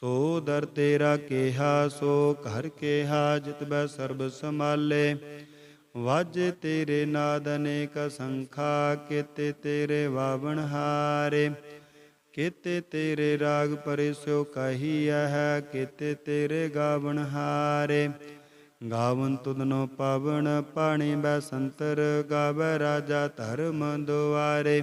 ਸੋ ਦਰ ਤੇਰਾ ਕੇਹਾ, ਸੋ ਘਰ ਕੇਹਾ, ਜਿਤ ਬੈ ਸਰਬ ਸਮਾਲੇ ਵਾਜੇ ਤੇਰੇ ਨਾਦ ਅਨੇਕ ਸੰਖਾ, ਕੀਤੇ ਤੇਰੇ ਵਾਵਣ ਹਾਰੇ। ਕੀਤੇ ਤੇਰੇ ਰਾਗ ਪਰਿਸੋ ਕਹੀ ਹੈ ਕੀਤੇ ਤੇਰੇ ਗਾਵਣ ਹਾਰੇ। ਗਾਵਨ ਤੁਧਨੋ ਪਾਵਨ ਪਾਣੀ ਬੈ ਸੰਤਰ, ਗਾਵੈ ਰਾਜਾ ਧਰਮ ਦੁਆਰੇ।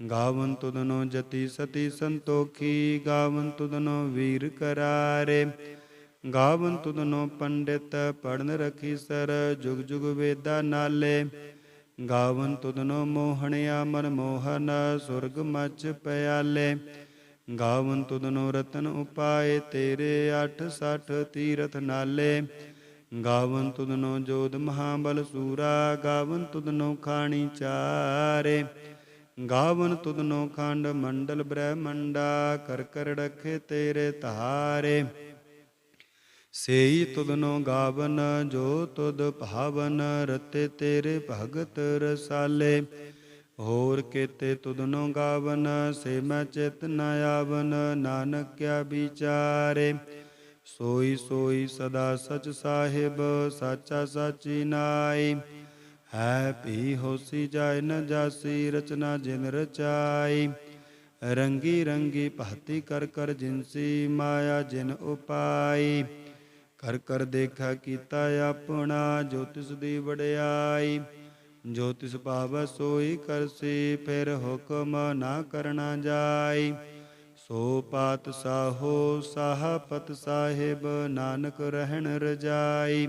ਗਾਵਨ ਤੁਦਨੋ ਜਤੀ ਸਤੀ ਸੰਤੋਖੀ ਗਾਵਨ ਤੁਦਨੋ ਵੀਰ ਕਰਾਰੇ ਗਾਵਨ ਤੁਦਨੋ ਪੰਡਿਤ ਪੜਨ ਰਖੀ ਸਰ ਜੁਗ ਜੁਗ ਵੇਦਾ ਨਾਲੇ ਗਾਵਨ ਤੁਦਨੋ ਮੋਹਣਿਆ ਮਨ ਮੋਹਨ ਸੁਰਗ ਮਚ ਪਿਆਲੇ ਗਾਵਨ ਤੁਦਨੋ ਰਤਨ ਉਪਾਏ ਤੇਰੇ 68 ਤੀਰਥ ਨਾਲੇ ਗਾਵਨ ਤੁਦਨੋ ਜੋਧ ਮਹਾਬਲ ਸੂਰਾ ਗਾਵਨ ਤੁਧਨੋ ਖਾਣੀ ਚਾਰੇ ਗਾਵਨ ਤੁਧਨੋ ਖੰਡ ਮੰਡਲ ਬ੍ਰਹਮੰਡਾ, ਕਰ ਕਰ ਰਖੇ ਤੇਰੇ ਧਾਰੇ। ਸੇਈ ਤੁਧਨੋ ਗਾਵਨ, ਜੋ ਤੁਧ ਭਾਵਨ, ਰਤੇ ਤੇਰੇ ਭਗਤ ਰਸਾਲੇ। ਹੋਰ ਕੀਤੇ ਤੁਧਨੋ ਗਾਵਨ, ਸੇ ਮੈਂ ਚਿਤ ਨ ਆਵਨ ਨਾਨਕ ਕਿਆ ਵਿਚਾਰੇ। ਸੋਈ ਸੋਈ ਸਦਾ ਸਚ ਸਾਹਿਬ, ਸਾਚਾ ਸਾਚੀ ਨਾਈ। ਹੈ ਭੀ ਹੋਸੀ ਜਾਇ ਨ ਜਾਸੀ, ਰਚਨਾ ਜਿਨ ਰਚਾਈ। ਰੰਗੀ ਰੰਗੀ ਭਾਤੀ ਕਰ ਕਰ ਜਿਨਸੀ ਮਾਇਆ ਜਿਨ ਉਪਾਈ। ਕਰ ਕਰ ਦੇਖਾ ਕੀਤਾ ਆਪਣਾ, ਜੋ ਤਿਸ ਦੀ ਵਡਿਆਈ। ਜੋ ਤਿਸ ਭਾਵ ਸੋਈ ਕਰਸੀ, ਫਿਰ ਹੁਕਮ ਨਾ ਕਰਨਾ ਜਾਈ। ਸੋ ਪਾਤ ਸਾਹੋ, ਸਾਹਪਤ ਸਾਹਿਬ, ਨਾਨਕ ਰਹਿਣ ਰਜਾਈ।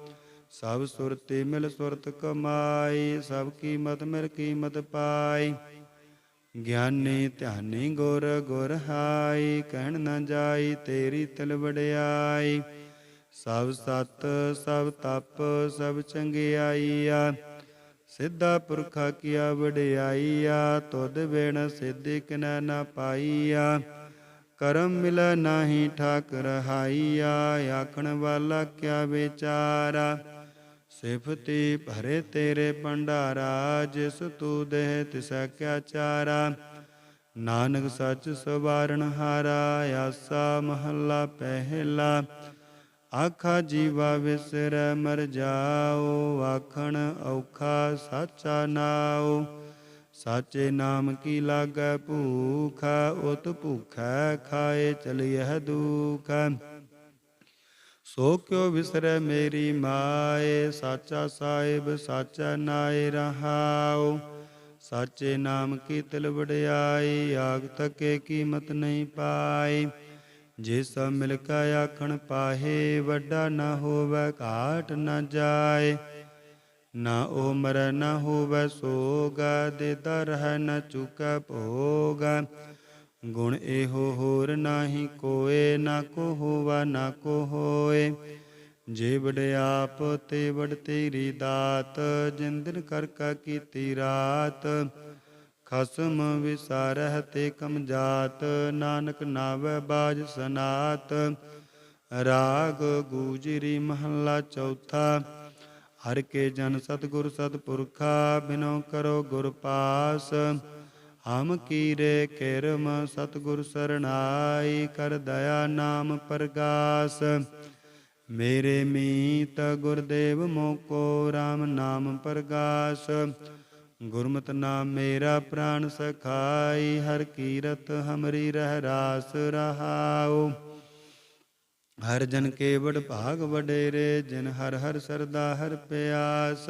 ਸਭ ਸੁਰਤੀ ਮਿਲ ਸੁਰਤ ਕਮਾਈ, ਸਭ ਕੀਮਤ ਮਿਲ ਕੀਮਤ ਪਾਈ। ਗਿਆਨੀ ਧਿਆਨੀ ਗੁਰ ਗੁਰ ਹਾਈ, ਕਹਿਣ ਨਾ ਜਾਈ ਤੇਰੀ ਤਿਲ ਵਡਿਆਈ। ਸਭ ਸਤ, ਸਭ ਤਪ, ਸਭ ਚੰਗਿਆਈਆ। ਸਿੱਧਾ ਪੁਰਖਾ ਕੀਆ ਵਡਿਆਈਆ, ਤੁਧ ਬਿਨ ਸਿੱਧੀ ਕਿਨੈ ਨ ਪਾਈਆ। ਕਰਮ ਮਿਲ ਨਾਹੀ ਠਾਕ ਰਹਾਈਆ ਆਖਣ ਵਾਲਾ ਕਿਆ ਵਿਚਾਰਾ। ਸਿਫਤੀ ਭਰੇ ਤੇਰੇ ਭੰਡਾਰਾ, ਜਿਸ ਤੂ ਦੇਹ ਤਿਸੈ ਕਿਆ ਚਾਰਾ। ਨਾਨਕ ਸੱਚ ਸਵਾਰਨ ਹਾਰਾ, ਆਸਾ ਮਹੱਲਾ ਪਹਿਲਾ। ਆਖਾ ਜੀਵਾ ਵਿਸਰੈ, ਮਰ ਜਾਓ, ਆਖਣ ਔਖਾ ਸਾਚਾ ਨਾਉ। ਸਾਚੇ ਨਾਮ ਕੀ ਲਾਗੈ ਭੂਖ, ਉਤ ਭੂਖੈ ਖਾਏ ਚਲਿਐ ਦੁਖ। ਸੋ ਕਿਉ ਵਿਸਰੈ ਮੇਰੀ ਮਾਏ, ਸਾਚਾ ਸਾਹਿਬ, ਸਾਚਾ ਨਾਇ ਰਹਾਉ। ਸਾਚੇ ਨਾਮ ਕੀ ਤਿਲ ਵਡਿਆਈ, ਆਗ ਤਕੇ ਕੀਮਤ ਨਹੀਂ ਪਾਈ। ਜੇ ਸਭ ਮਿਲ ਕੇ ਆਖਣ ਪਾਹੇ, ਵੱਡਾ ਨਾ ਹੋਵੇ, ਘਾਟ ਨਾ ਜਾਏ। ਨਾ ਉਹ ਮਰੈ ਨਾ ਹੋਵੇ, ਸੋਗਾ ਦੇ ਦੇਦਾ ਹੈ ਨਾ ਚੁਕੈ ਭੋਗ। ਗੁਣ ਇਹੋ ਹੋਰ ਨਾਹੀ ਕੋਏ, ਨਾ ਕੋ ਹੋਵਾ, ਨਾ ਕੋ ਹੋਏ। ਜੇ ਵਡਿਆਪ ਤੇ ਵਡ ਤੇਰੀ ਦਾਤ ਜਿੰਦਨ ਕਰ ਕਾ ਕੀਤੀ ਰਾਤ। ਖਸਮ ਵਿਸਾਰਹਿ ਤੇ ਕਮ ਜਾਤ, ਨਾਨਕ ਨਾਵੈ ਬਾਜ ਸਨਾਤ। ਰਾਗ ਗੂਜਰੀ ਮਹੱਲਾ ਚੌਥਾ, ਹਰ ਕੇ ਜਨ ਸਤਿਗੁਰ ਸਤਪੁਰਖਾ, ਬਿਨੋ ਕਰੋ ਗੁਰ ਪਾਸ। ਹਮ ਕੀਰੇ ਕਿਰਮ ਸਤਿਗੁਰ ਸਰਣਾਈ ਕਰ ਦਇਆ ਨਾਮ ਪ੍ਰਗਾਸ। ਮੇਰੇ ਮੀਤ ਗੁਰਦੇਵ ਮੋਕੋ RAM ਨਾਮ ਪ੍ਰਗਾਸ। ਗੁਰਮਤਿ ਨਾਮ ਮੇਰਾ ਪ੍ਰਾਨ ਸਖਾਈ, ਹਰ ਕੀਰਤ ਹਮਰੀ ਰਹਿ ਰਾਸ ਰਹਾਉ। ਹਰ ਜਨ ਕੇ ਵਡ ਭਾਗ ਵਡੇਰੇ, ਜਿਨ ਹਰ ਹਰ ਸਰਦਾ ਹਰ ਪਿਆਸ।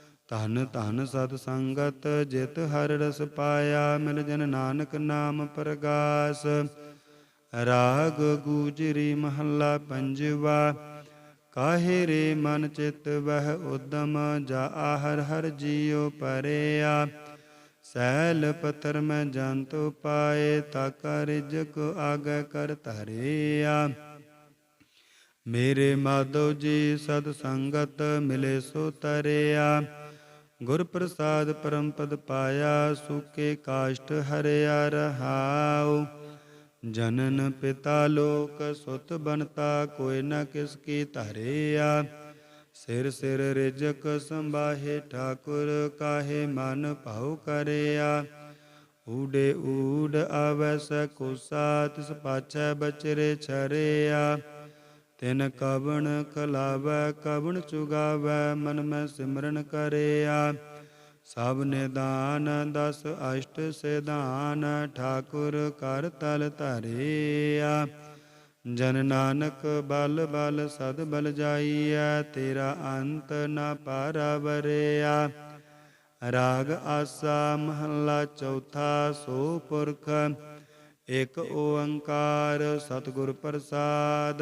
ਧਨ ਧਨ ਸਤ ਸੰਗਤ, ਜਿਤ ਹਰ ਰਸ ਪਾਇਆ, ਮਿਲ ਜਨ ਨਾਨਕ ਨਾਮ ਪ੍ਰਗਾਸ। ਰਾਗ ਗੂਜਰੀ ਮਹੱਲਾ ਪੰਜਵਾ, ਕਾਹੇ ਰੇ ਮਨ ਚਿਤ ਵਹਿ ਉਦਮ, ਜਾ ਆਹਰ ਹਰ ਜੀਉ ਪਰਿਆ। ਸੈਲ ਪਤਰ ਮੈਂ ਜੰਤ ਪਾਏ ਤਾਕਾ ਰਿਜਕ ਆਗੈ ਕਰ ਧਰਿਆ। ਮੇਰੇ ਮਾਧੋ ਜੀ ਸਦ ਸੰਗਤ, ਮਿਲੇ ਸੋ ਤਰਿਆ। ਗੁਰ ਪ੍ਰਸਾਦ ਪਰਮ ਪਦ ਪਾਇਆ, ਸੁਕੇ ਕਾਸ਼ਟ ਹਰਿਆ ਰਹਾਉ। ਜਨਨ ਪਿਤਾ ਲੋਕ ਸੁਤ ਬਨਤਾ ਕੋਈ ਨਾ ਕਿਸ ਕੀ ਧਰਿਆ। ਸਿਰ ਸਿਰ ਰਿਜਕ ਸੰਭਾਹੇ ਠਾਕੁਰ, ਕਾਹੇ ਮਨ ਭਾਉ ਕਰਿਆ। ਊਡੇ ਊਡ ਆਵੈ ਸਕੁਸਾ ਤਿਸ ਪਾਛੈ ਬਚਰੇ ਛਰਿਆ। ਤਿਨ ਕਵਣ ਕਲਾਵੈ, ਕਵਣ ਚੁਗਾਵੈ, ਮਨ ਮੈਂ ਸਿਮਰਨ ਕਰਿਆ। ਸਭ ਨਿਦਾਨ ਦਸ ਅਸ਼ਟ ਸਿਧਾਨ, ਠਾਕੁਰ ਕਰ ਤਲ ਧਰਿਆ। ਜਨ ਨਾਨਕ ਬਲ ਬਲ ਸਦ ਬਲ ਜਾਈਐ, ਤੇਰਾ ਅੰਤ ਨ ਪਾਰਵਰਿਆ ਰਾਗ ਆਸਾ ਮਹੱਲਾ ਚੌਥਾ, ਸੋ ਪੁਰਖ, ਇਕ ਓੰਕਾਰ ਸਤਿਗੁਰ ਪ੍ਰਸਾਦ।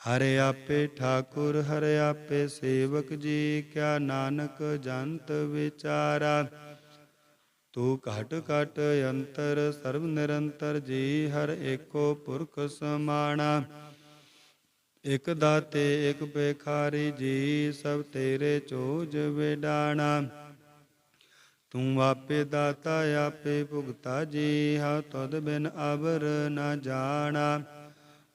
ਹਰਿ ਆਪੇ ਠਾਕੁਰ, ਹਰਿ ਆਪੇ ਸੇਵਕ ਜੀ, ਕਿਆ ਨਾਨਕ ਜੰਤ ਵਿਚਾਰਾ। ਤੂੰ ਘਟ ਘਟ ਅੰਤਰ, ਸਰਬ ਨਿਰੰਤਰ ਜੀ, ਹਰ ਏਕੋ ਪੁਰਖ ਸਮਾਣਾ। ਇਕ ਦਾਤੇ, ਇਕ ਬੇਖਾਰੀ ਜੀ, ਸਭ ਤੇਰੇ ਚੋਜ ਵਿਡਾਣਾ। ਤੂੰ ਆਪੇ ਦਾਤਾ, ਆਪੇ ਭੁਗਤਾ ਜੀ ਹਾ ਤਦ ਬਿਨ ਅਬਰ ਨ ਜਾਣਾ।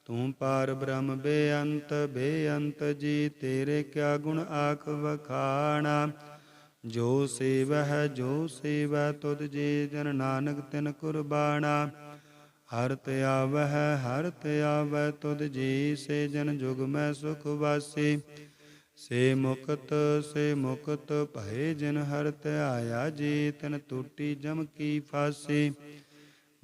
ਤੂੰ ਪਾਰ ਬ੍ਰਹਮ ਬੇਅੰਤ ਬੇਅੰਤ ਜੀ, ਤੇਰੇ ਕਿਆ ਗੁਣ ਆਖ ਵਖਾਣਾ? ਜੋ ਸੇਵਹਿ, ਜੋ ਸੇਵੈ ਤੁਧ ਜੀ ਜਨ ਨਾਨਕ ਤਿਨ ਕੁਰਬਾਨਾ ਹਰ ਤੇ ਆਵਹਿ, ਹਰ ਤੇ ਆਵੈ ਤੁਧ ਜੀ ਸੇ ਜਨ ਜੁਗ ਮੈਂ ਸੁਖ ਵਾਸੀ। ਸੇ ਮੁਕਤ ਸੇ ਮੁਕਤ, ਭਏ ਜਿਨ ਹਰ ਧਿਆਇਆ ਜੀ, ਤਿਨ ਟੂਟੀ ਜਮ ਕੀ ਫਾਸੀ।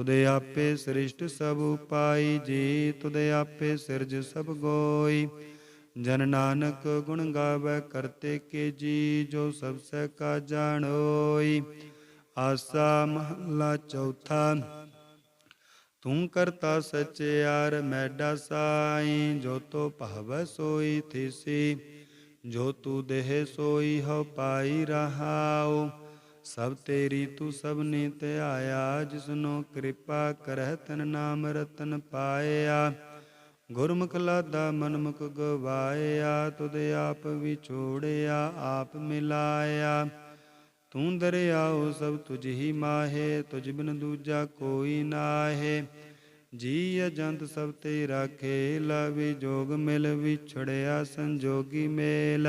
ਤੁਧ ਆਪੇ ਸ੍ਰਿਸ਼ਟ ਸਭ ਉਪਾਈ ਜੀ ਤੁਧ ਆਪੇ ਸਿਰਜ ਸਭ ਗੋਈ। ਜਨ ਨਾਨਕ ਗੁਣ ਗਾਵੇ ਕਰਤੇ ਕੇ ਜੀ, ਜੋ ਸਭ ਸਹਿ ਕਾ ਜਾਣੋਈ ਆਸਾ ਮਹਲਾ ਚੌਥਾ, ਤੂੰ ਕਰਤਾ ਸਚਿਆਰ ਮੈਡਾ ਸਾਈ, ਜੋ ਤੋ ਭਾਵੈ ਸੋਈ ਥਿਸੀ। ਜੋ ਤੂ ਦੇਹ ਸੋਈ ਹਉ ਪਾਈ ਰਹਾਓ ਸਭ ਤੇਰੀ ਤੂੰ ਸਭਨੀ ਧਿਆਇਆ ਜਿਸਨੋ ਕਿਰਪਾ ਕਰਹਿ ਤਨ ਨਾਮ ਰਤਨ ਪਾਇਆ। ਗੁਰਮੁਖ ਲਾਦਾ ਮਨਮੁਖ ਗਵਾਇਆ, ਤੁਧ ਆਪ ਵਿਛੋੜਿਆ ਆਪ ਮਿਲਾਇਆ। ਤੂੰ ਦਰਿਆਓ ਸਭ ਤੁਝ ਹੀ ਮਾਹੇ, ਤੁਝ ਬਿਨ ਦੂਜਾ ਕੋਈ ਨਾਹੇ। ਜੀ ਅਜੰਤ ਸਭ ਤੇਰਾ ਖੇਲ ਵਿਜੋਗ ਮਿਲ ਵਿਛੜਿਆ ਸੰਜੋਗੀ ਮੇਲ।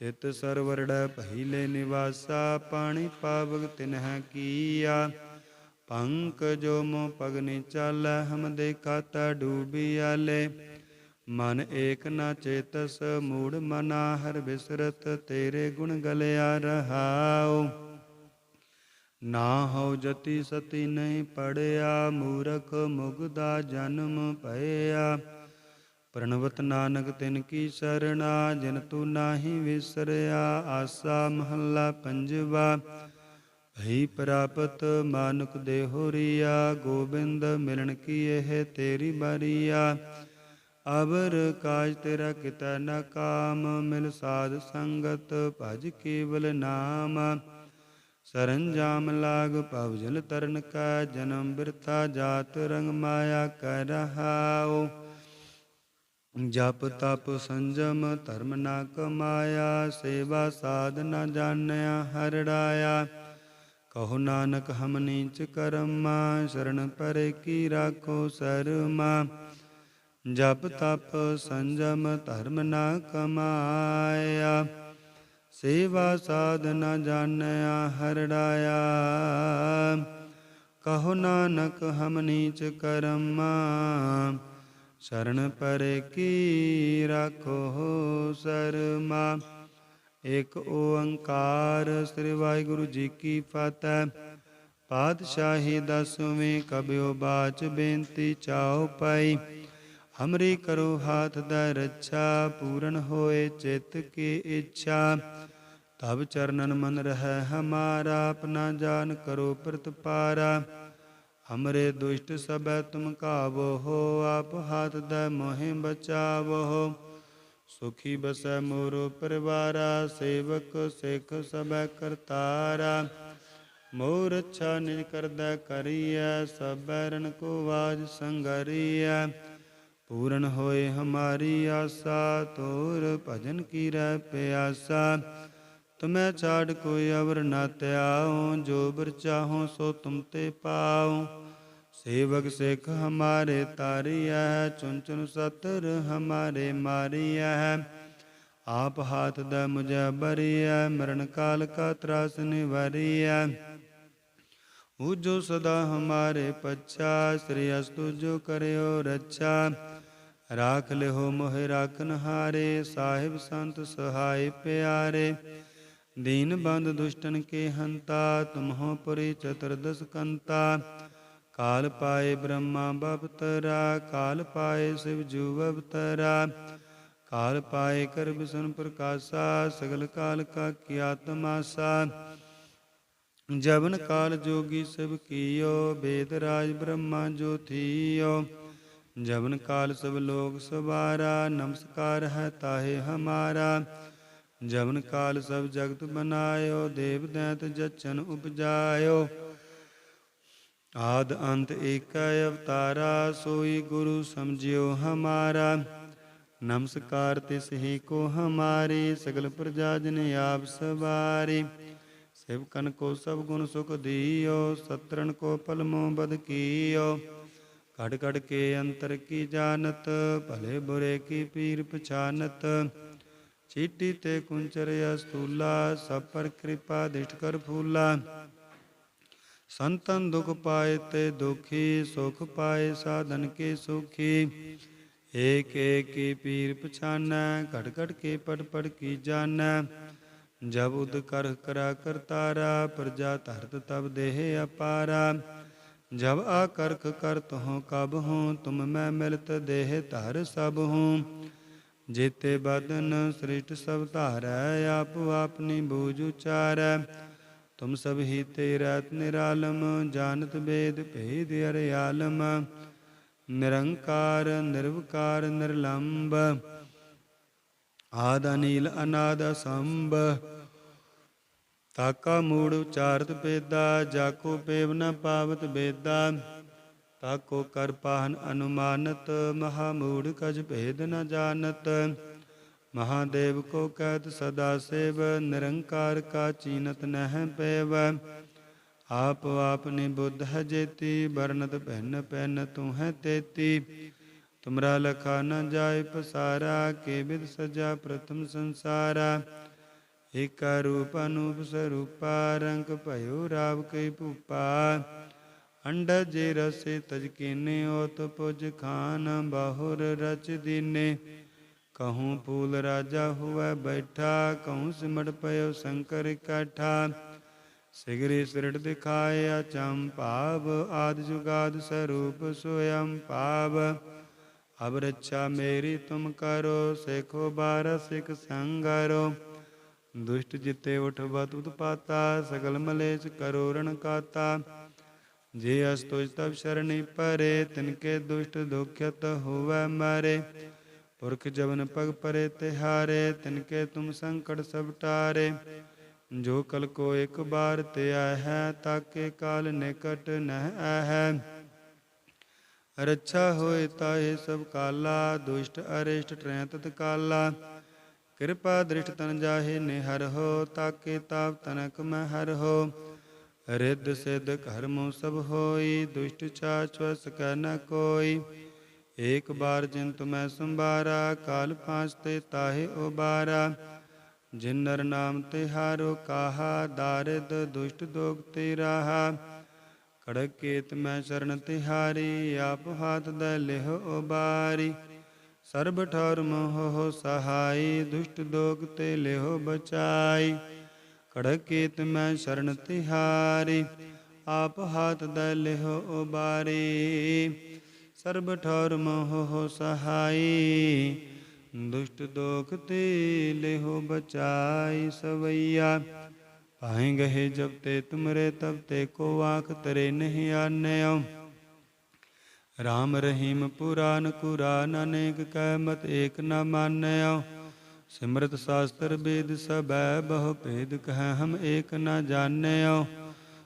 ਤਿਤ ਸਰਵਰੜੈ ਪਹਿਲੇ ਨਿਵਾਸਾ, ਪਾਣੀ ਪਾਵਕ ਤਿਨਹਿ ਕੀਆ। ਪੰਕ ਜੋ ਮੋ ਪਗਨੀ ਚਾਲੈ, ਹਮ ਦੇਖਾ ਤਾ ਡੂਬੀ ਆਲੇ। ਮਨ ਏਕ ਨਾ ਚੇਤਸ, ਮੂੜ ਮਨਾ ਹਰ ਬਿਸਰਤ, ਤੇਰੇ ਗੁਣ ਗਲਿਆ ਰਹਾਉ। ਨਾ ਹਉ ਜਤੀ ਸਤੀ ਨਹੀਂ ਪੜਿਆ, ਮੂਰਖ ਮੁਗਦਾ ਜਨਮ ਭਇਆ। ਪ੍ਰਣਵਤ ਨਾਨਕ ਤਿਨ ਕੀ ਸਰਣਾ, ਜਿਨ ਤੂੰ ਨਾਹੀ ਵਿਸਰਿਆ, ਆਸਾ ਮਹੱਲਾ ਪੰਜਵਾ। ਭਈ ਪ੍ਰਾਪਤ ਮਾਨੁਕ ਦੇ ਹੋਰੀਆ ਗੋਬਿੰਦ ਮਿਲਣ ਕੀ ਇਹ ਤੇਰੀ ਬਾਰੀਆ ਅਵਰ ਕਾਜ ਤੇਰਾ ਕਿਤਾ ਨ ਕਾਮ, ਮਿਲ ਸਾਧ ਸੰਗਤ ਭਜ ਕੇਵਲ ਨਾਮ। ਸ਼ਰਨ ਜਾਮ ਲਾਗ ਭਵ ਜਲ ਤਰਨ ਕਾ, ਜਨਮ ਬਿਰਥਾ ਜਾਤ ਰੰਗ ਮਾਇਆ ਕਰ ਰਹਾਓ ਜਪ ਤਪ ਸੰਜਮ ਧਰਮ ਨਾ ਕਮਾਇਆ, ਸੇਵਾ ਸਾਧ ਨਾ ਜਾਣਿਆ, ਹਰੜਾਇਆ। ਕਹੋ ਨਾਨਕ ਹਮ ਨੀਚ ਕਰਮਾ, ਸ਼ਰਨ ਪਰੇ ਕੀ ਰਾਖੋ ਸਰਮਾ। ਜਪ ਤਪ ਸੰਜਮ ਧਰਮ ਨਾ ਕਮਾਇਆ, ਸੇਵਾ ਸਾਧ ਨਾ ਜਾਣਿਆ, ਹਰੜਾਇਆ। ਕਹੋ ਨਾਨਕ ਹਮ ਨੀਚ ਕਰਮਾ ਸ਼ਰਨ ਪਰ ਕੀ ਰਾਖੋ ਸਰਮਾ? ਇਕ ਓੰਕਾਰ ਸ੍ਰੀ ਵਾਹਿਗੁਰੂ ਜੀ ਕੀ ਫਤਿਹ। ਪਾਤਸ਼ਾਹੀ ਦਸਵੇਂ ਕਬਿਓ ਬਾਚ ਬੇਨਤੀ ਚਾਉ ਪਾਈ। ਹਮਰੀ ਕਰੋ ਹਾਥ ਦਾ ਰੱਛਾ, ਪੂਰਨ ਹੋਏ ਚਿਤ ਕੀ ਇੱਛਾ। ਤਬ ਚਰਨਨ ਮਨ ਰਹਿ ਹਮਾਰਾ, ਆਪਣਾ ਜਾਨ ਕਰੋ ਪ੍ਰਤਪਾਰਾ। ਹਮਰੇ ਦੁਸ਼ਟ ਸਭੈ ਤੁਮ ਕਾਵੋ ਹੋ ਆਪ ਹਾਥ ਦਾ ਮੋਹਿ ਬਚਾਵੋ। ਸੁਖੀ ਬਸੈ ਮੋਰੋ ਪਰਿਵਾਰਾ, ਸੇਵਕ ਸਿਖ ਸਭੈ ਕਰਤਾਰਾ। ਮੋਰ ਅੱਛਾ ਨਿਜ ਕਰਦਾ ਕਰੀਐ, ਸਭੈ ਰਨ ਕੋ ਵਾਜ ਸੰਗਰੀਐ। ਪੂਰਨ ਹੋਏ ਹਮਾਰੀ ਆਸਾ, ਤੋਰ ਭਜਨ ਕੀ ਰਹਿ ਪਿਆਸਾ। ਤੁਮੈ ਛਾੜ ਕੋਈ ਅਵਰ ਨਾ ਤਿਆਉ ਜੋ ਬਰ ਚਾਹੋ ਸੋ ਤੁਮ ਤੇ ਪਾਉ। ਸੇਵਕ ਸਿਖ ਹਮਾਰੇ ਤਾਰਿਆ ਚੁਨ ਚੁਨ ਸਤਰ ਹਮਾਰੇ ਮਾਰਿਆ ਆਪ ਹਾਥ ਦਾ ਮੁਝਾ ਬਰਿਆ ਮਰਨ ਕਾਲ ਕਾ ਤਰਾਸ ਨਿਵਾਰਿਆ ਉਹ ਜੋ ਸਦਾ ਹਮਾਰੇ ਪੱਛਾ, ਸ੍ਰੀ ਅਸਤੁ ਜੋ ਕਰਿਓ ਰੱਛਾ। ਰਾਖ ਲਿਓ ਮੋਹਿ ਰਾਖਨ ਹਾਰੇ ਸਾਹਿਬ ਸੰਤ ਸਹਾਈ ਪਿਆਰੇ। ਦੀਨ ਬੰਦ ਦੁਸ਼ਟਨ ਕੇ ਹੰਤਾ ਤੁਮਹੋ ਪੁਰੀ ਚਤੁਰਦਸ ਕੰਤਾ ਕਾਲ ਪਾਏ ਬ੍ਰਹਮਾ ਬਪਤਰਾ ਕਾਲ ਪਾਏ ਸਿਵ ਜੂ ਬਪਤਰਾ ਕਾਲ ਪਾਏ ਕਰ ਬਿਸ਼ਨ ਪ੍ਰਕਾਸ਼ਾ ਸਗਲ ਕਾਲ ਕਾ ਕੀਆ ਤਮਾਸਾ ਜਬਨ ਕਾਲ ਜੋਗੀ ਸਭ ਕੀਓ ਬੇਦ ਰਾਜ ਬ੍ਰਹਮਾ ਜੋਥੀਓ ਜਬਨ ਕਾਲ ਸਭ ਲੋਕ ਸਵਾਰਾ ਨਮਸਕਾਰ ਹੈ ਤਾਹੇ ਹਮਾਰਾ ਜਵਨ ਕਾਲ ਸਭ ਜਗਤ ਬਨਾਇਓ, ਦੇਵ ਦੈਤ ਜਚਨ ਉਪਜਾਇਓ। ਆਦ ਅੰਤ ਏਕੈ ਅਵਤਾਰਾ, ਸੋਈ ਗੁਰੂ ਸਮਝਿਓ ਹਮਾਰਾ। ਨਮਸਕਾਰ ਤਿਸ ਹੀ ਕੋ ਹਮਾਰੀ, ਸਗਲ ਪ੍ਰਜਾ ਜਨ ਆਪ ਸਵਾਰੀ। ਸੇਵਕਨ ਕੋ ਸਭ ਗੁਣ ਸੁਖ ਦੀਓ ਸਤਰਨ ਕੋ ਪਲਮੋ ਬਦ ਕੀਓ। ਕੜ ਕੜ ਕੇ ਅੰਤਰ ਕੀ ਜਾਣਤ, ਭਲੇ ਬੁਰੇ ਕੀ ਪੀਰ ਪਛਾਨਤ। ਚੀਟੀ ਤੇ ਕੁੰਚਰ ਅਸਤੂਲਾ, ਸਭ ਪਰ ਕਿਰਪਾ ਦਿਸ਼ਟ ਕਰ ਫੂਲਾ। ਸੰਤਨ ਦੁਖ ਪਾਏ ਤੇ ਦੁਖੀ, ਸੁਖ ਪਾਏ ਸਾਧਨ ਕੇ ਸੁਖੀ। ਏਕ ਏਕ ਕੀ ਪੀਰ ਪਛਾਨੈ ਘਟ ਘਟ ਕੇ ਪੜ ਪੜ ਕੀ ਜਾਣੈ। ਜਬ ਉਦ ਕਰ ਕਰਾ ਕਰਤਾਰਾ ਪ੍ਰਜਾ ਧਰਤ ਤਬ ਦੇਹ ਅਪਾਰਾ। ਜਬ ਆ ਕਰ ਕਰਤ ਕਬ ਹੂੰ, ਤੁਮ ਮੈਂ ਮਿਲਤ ਦੇਹ ਧਰ ਸਭ ਹੂੰ। ਜੇਤੇ ਬਦਨ ਸ੍ਰਿਸ਼ਟ ਸਭ ਧਾਰੈ, ਆਪ ਆਪਨੀ ਬੂਝ ਉਚਾਰੈ। ਤੁਮ ਸਭ ਹੀ ਤੇ ਰਤ ਨਿਰਾਲਮ, ਜਾਣਤ ਬੇਦ ਭੇਦ ਅਰਿਆਲਮ ਨਿਰੰਕਾਰ, ਨਿਰਵਕਾਰ ਨਿਰਲੰਭ ਆਦ ਅਨੀਲ, ਅਨਾਦ ਅਸੰਭ। ਤਾਕਾ ਮੂੜ ਉਚਾਰਤ ਪੇਦਾ, ਜਾਕੋ ਪੇਵ ਨ ਪਾਵਤ ਬੇਦਾ। ਤਾਕੋ ਕਰ ਪਾਹਨ ਅਨੁਮਾਨਤ ਮਹਾ ਮੂੜ ਕਜ ਭੇਦ ਨ ਜਾਣਤ। ਮਹਾਦੇਵ ਕੋ ਕਹਿਤ ਸਦਾ ਸੇਵ, ਨਿਰੰਕਾਰ ਕਾ ਚੀਨਤ ਨਹਿ ਪੈਵ। ਆਪ ਆਪਨੇ ਬੁੱਧ ਹੈ ਜੇਤੀ ਬਰਨਤ ਪਹਿਨ ਪਹਿਨ ਤੂੰ ਹੈ ਤੇਤੀ। ਤੁਮਰਾ ਲਖਾ ਨ ਜਾਏ ਪਸਾਰਾ, ਕੇ ਬਿਦ ਸਜਾ ਪ੍ਰਥਮ ਸੰਸਾਰਾ। ਏਕਾ ਰੂਪ ਅਨੂਪ ਸਰੂਪਾ, ਰੰਗ ਭਇਓ ਰਾਵ ਕੈ ਭੂਪਾ। ਅੰਡ ਜੇ ਰਸੇ ਤਜ ਕੀਨੇ ਓਤ ਪੁਜ ਖਾਨ ਬਾਹੁਰ ਰਚ ਦੀਨੇ। ਕਹੂੰ ਫੂਲ ਰਾਜਾ ਹੁਆ ਬੈਠਾ, ਕਹੂੰ ਸਿਮਟ ਪਇਓ ਸ਼ੰਕਰ ਇਕੱਠਾ। ਸਿਗਰੀ ਸਿਰਟ ਦਿਖਾਇਆ ਚੰਪਾਵ ਆਦ ਜੁਗਾਦ ਸਰੂਪ ਸੋਯੰ ਪਾਵ ਅਬ ਰੱਛਾ ਮੇਰੀ ਤੁਮ ਕਰੋ, ਸੇਖੋ ਬਾਰ ਸਿਖ ਸੰਗਰੋ ਦੁਸ਼ਟ ਜਿਤੇ ਉਠ ਬਤ ਉਤਪਾਤਾ, ਸਗਲ ਮਲੇਚ ਕਰੋ ਰਣ ਕਾਤਾ ਜੇ ਅਸ ਤੁਜ ਤਬ ਸ਼ਰਣੀ ਪਰੇ ਤਿਨਕੇ ਦੁਸ਼ਟ ਦੁਖਿਤ ਹੋਵੈ ਮਾਰੇ। ਪੁਰਖ ਜਵਨ ਪਗ ਪਰੇ ਤਿਹਾਰੇ ਤਿਨਕੇ ਤੁਮ ਸੰਕਟ ਸਭ ਟਾਰੇ। ਜੋ ਕਲ ਕੋ ਇੱਕ ਬਾਰ ਤੇ ਹੈ, ਤਾਕੇ ਕਾਲ ਨਿਕਟ ਨਹਿ ਆਹੈ ਰੱਛਾ ਹੋਏ ਤਾਏ ਸਭ ਕਾਲਾ, ਦੁਸ਼ਟ ਅਰਿਸ਼ਟ ਟਰੈ ਤਤ ਕਾਲਾ। ਕਿਰਪਾ ਦ੍ਰਿਸ਼ਟ ਤਨ ਜਾਹੇ ਨਿਹਰ ਹੋ, ਤਾਕੇ ਤਾਪ ਤਨਕ ਮੈਂ ਹਰ ਹੋ। ਰਿੱਧ ਸਿੱਧ ਕਰਮ ਸਭ ਹੋਈ, ਦੁਸ਼ਟ ਚਾਚ ਵਸ ਕੈ ਨ ਕੋਈ। ਏਕ ਬਾਰ ਜਿਨ ਤੁਮੈ ਸੰਭਾਰਾ, ਕਾਲ ਪਾਂਚ ਤੇ ਤਾਹੇ ਉਬਾਰਾ। ਜਿਨ ਨਰ ਨਾਮ ਤੇ ਹਾਰੋ ਕਾਹਾ, ਦਾਰਿਦ ਦੁਸ਼ਟ ਦੋਗ ਤੇ ਰਾਹਾ। ਕੜਕ ਕੇਤ ਮੈਂ ਸ਼ਰਨ ਤਿਹਾਰੀ ਆਪ ਹਾਥ ਦੇ ਲਿਹ ਉਬਾਰੀ। ਸਰਬ ਠੌਰ ਮੋਹ ਸਹਾਈ, ਦੁਸ਼ਟ ਦੋਗ ਤੇ ਲਿਹ ਬਚਾਈ। ਖੜਕ ਕੇਤ ਮੈਂ ਸ਼ਰਨ ਤਿਹਾਰੀ, ਆਪ ਹਾਥ ਦੇ ਲਿਹ ਉਬਾਰੀ। ਸਰਬ ਠੌਰ ਮੋਹ ਸਹਾਈ ਦੁਸ਼ਟ ਦੋਖ ਤੇ ਲਿਹੋ ਬਚਾਈ ਸਵਈਆ। ਪਾਏ ਗਏ ਜਬ ਤੇ ਤੁਮਰੇ, ਤਬ ਤੇ ਕੋ ਆਖ ਤਰੇ ਨਹੀਂ ਆਨਿਓ। ਰਾਮ ਰਹੀਮ ਪੁਰਾਨ ਕੁਰਾਨ, ਅਨੇਕ ਕਹਿ ਮਤ ਏਕ ਨ ਮਾਨਿਓ। ਸਿਮਰਤ ਸਾਸਤਰ ਬੇਦ ਸਬੈ ਬਹੁ ਭੇਦ ਕਹਿ ਹਮ ਏਕ ਨ ਜਾਣਿਓ।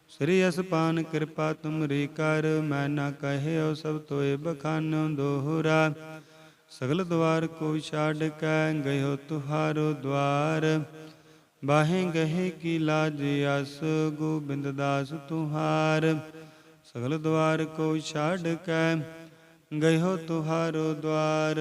ਸ੍ਰੀ ਅਸਪਾਨ ਕਿਰਪਾ ਤੁਮਰੀ ਕਰ, ਮੈਂ ਨਾ ਕਹਿਓ ਸਭ ਤੋਏ ਬਖਾਨੋ ਦੋਹਰਾ ਸਗਲ ਦਵਾਰ ਕੋਈ ਛਾੜ ਕੈ, ਗਇਓ ਤੁਹਾਰੋ ਦਵਾਰ। ਬਾਹੇ ਗਹਿ ਕੀ ਲਾਜ ਅਸ, ਗੋਬਿੰਦ ਦਾਸ ਤੁਹਾਰ। ਸਗਲ ਦਵਾਰ ਕੋਈ ਛਾੜ ਕੈ, ਗਇਓ ਤੁਹਾਰੋ ਦਵਾਰ।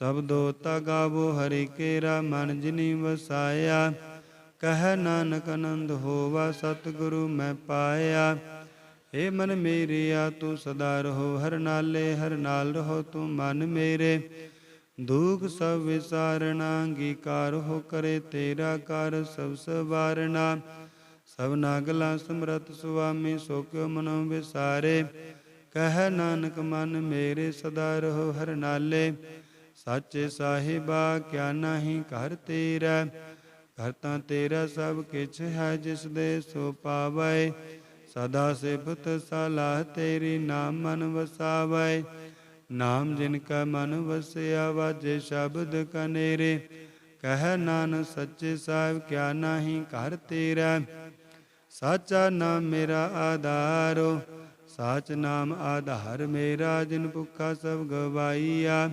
ਸਬਦੋ ਤਾ ਗਾਵੋ ਹਰਿ ਕੇਰਾ ਮਨ ਜਿਨੀ ਵਸਾਇਆ। ਕਹਿ ਨਾਨਕ ਆਨੰਦ ਹੋਵਾ ਸਤਿਗੁਰੂ ਮੈਂ ਪਾਇਆ। ਏ ਮਨ ਮੇਰਿਆ ਤੂੰ ਸਦਾ ਰਹੋ, ਹਰ ਨਾਲੇ ਹਰ ਨਾਲ ਰਹੋ ਤੂੰ ਮਨ ਮੇਰੇ। ਦੁਖ ਸਭ ਵਿਸਾਰਣਾ ਅੰਗੀਕਾਰ ਹੋ ਕਰੇ ਤੇਰਾ ਕਰ ਸਭ ਸਵਾਰਣਾ ਸਭ ਨਾਗਲਾ ਸਮਰਤ ਸੁਆਮੀ ਸੋ ਕਿਉ ਮਨੋ ਵਿਸਾਰੇ। ਕਹਿ ਨਾਨਕ ਮਨ ਮੇਰੇ, ਸਦਾ ਰਹੋ ਹਰ ਨਾਲੇ। ਸਾਚੇ ਸਾਹਿਬਾ ਕਿਆ ਨਾਹੀ ਘਰ ਤੇਰਾ। ਘਰ ਤਾਂ ਤੇਰਾ ਸਭ ਕਿਛ ਹੈ, ਜਿਸ ਦੇ ਸੋ ਪਾਵੈ। ਸਦਾ ਸਿਫਤ ਸਲਾਹ ਤੇਰੀ ਨਾਮ ਮਨ ਵਸਾਵੈ। ਨਾਮ ਜਿਨ ਕਾ ਮਨ ਵਸਿਆ ਵਾਜੇ ਸ਼ਬਦ ਕਨੇਰੇ। ਕਹਿ ਨਾਨ ਸੱਚੇ ਸਾਹਿਬ ਕਿਆ ਨਾਹੀ ਘਰ ਤੇਰਾ। ਸਾਚਾ ਨਾਮ ਮੇਰਾ ਆਧਾਰੋ ਸਾਚ ਨਾਮ ਆਧਾਰ ਮੇਰਾ, ਜਿਨ ਭੁੱਖਾ ਸਭ ਗਵਾਈਆ।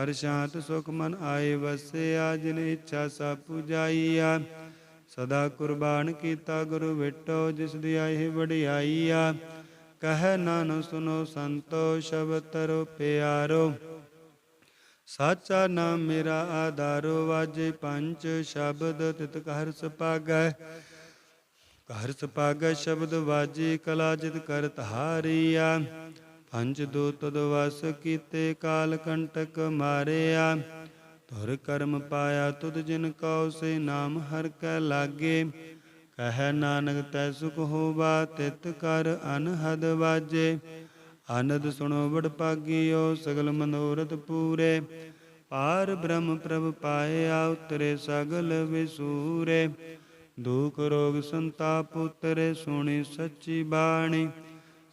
ਕਰ ਸ਼ਾਂਤ ਸੁਖ ਮਨ ਆਏ ਵਸਿਆ ਜਿਨ ਇੱਛਾ ਸਭ ਪੁਜਾਈਆ। ਸਦਾ ਕੁਰਬਾਨ ਕੀਤਾ ਗੁਰੂ ਵਿਟੋ, ਜਿਸ ਦੀ ਆਏ ਵਡਿਆਈਆ। ਕਹਿ ਨਾਨਕ ਸੁਨੋ ਸੰਤੋ, ਸ਼ਬਦ ਤਰੋ ਪਿਆਰੋ। ਸਾਚਾ ਨਾਮ ਮੇਰਾ ਆਧਾਰੋ, ਵਾਜੇ ਪੰਜ ਸ਼ਬਦ ਤਿਤ ਘਰ ਸਪਾਗੈ। ਘਰ ਸਪਾਗੈ ਸ਼ਬਦ ਵਾਜੇ, ਕਲਾ ਜਿਤ ਕਰ ਤਹਾਰੀਆ ਪੰਜ ਦੂਤ ਦਵਸ ਕੀਤੇ ਕਾਲ ਕੰਟਕ ਮਾਰਿਆ। ਧੁਰ ਕਰਮ ਪਾਇਆ ਤੁਧ ਜਿਨ ਕਉ ਸੇ ਨਾਮ ਹਰ ਕੈ ਲਾਗੇ। ਕਹਿ ਨਾਨਕ ਤੈ ਸੁਖ ਹੋਵਾ ਤਿਤ ਕਰ ਅਨਹਦ ਵਾਜੇ। ਆਨੰਦ ਸੁਣੋ ਵਡ ਭਾਗਿਓ ਸਗਲ ਮਨੋਰਥ ਪੂਰੇ। ਪਾਰ ਬ੍ਰਹਮ ਪ੍ਰਭ ਪਾਇਆ ਉਤਰੇ ਸਗਲ ਵਿਸੂਰੇ। ਦੁਖ ਰੋਗ ਸੰਤਾਪ ਉਤਰੇ ਸੁਣੀ ਸੱਚੀ ਬਾਣੀ।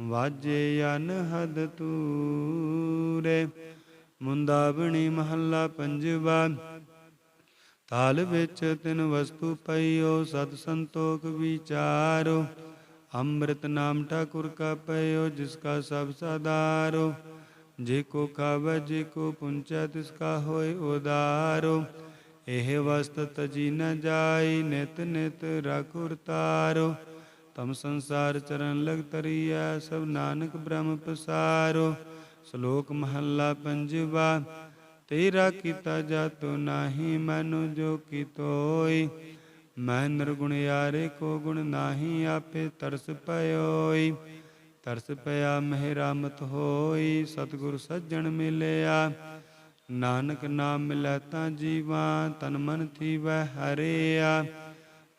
ਵਾਜੇ ਅਨਹਦ ਤੂਰੇ, ਮੁੰਦਾਵਣੀ ਮਹੱਲਾ ਪੰਜਵਾ। ਤਾਲ ਵਿੱਚ ਤਿਨ ਵਸਤੂ ਪਈਓ, ਸਤ ਸੰਤੋਖ ਵਿਚਾਰੋ। ਅੰਮ੍ਰਿਤ ਨਾਮ ਠਾਕੁਰ ਕਾ ਪਈਓ, ਜਿਸ ਕਾ ਸਭ ਸਾਦਾਰੋ। ਜੇ ਕੋ ਖਾਵੈ, ਜੇ ਕੋ ਪੁੰਚੈ, ਤਿਸ ਕਾ ਹੋਏ ਉਦਾਰੋ। ਇਹ ਵਸਤ ਤਜੀ ਨ ਜਾਈ, ਨਿਤ ਨਿਤ ਰਖੁਰ ਤਾਰੋ ਤਮ ਸੰਸਾਰ ਚਰਨ ਲਗ ਤਰੀਐ, ਸਭ ਨਾਨਕ ਬ੍ਰਹਮ ਪਸਾਰੋ। ਸ਼ਲੋਕ ਮਹੱਲਾ ਪੰਜਵਾ, ਤੇਰਾ ਕੀਤਾ ਜਾਤੋ ਨਾਹੀ ਮਨੁ ਜੋ ਕੀਤੋਈ। ਮੈਂ ਨਿਰਗੁਣ ਯਾਰੇ ਕੋ ਗੁਣ ਨਾਹੀ ਆਪੇ ਤਰਸ ਪਇਓਈ। ਤਰਸ ਪਿਆ ਮਹਿ ਰਾਮਤ ਹੋਈ, ਸਤਿਗੁਰ ਸੱਜਣ ਮਿਲਿਆ। ਨਾਨਕ ਨਾਮ ਮਿਲੈ ਤਾਂ ਜੀਵਾ, ਤਨ ਮਨ ਥੀਵੈ ਹਰਿਆ।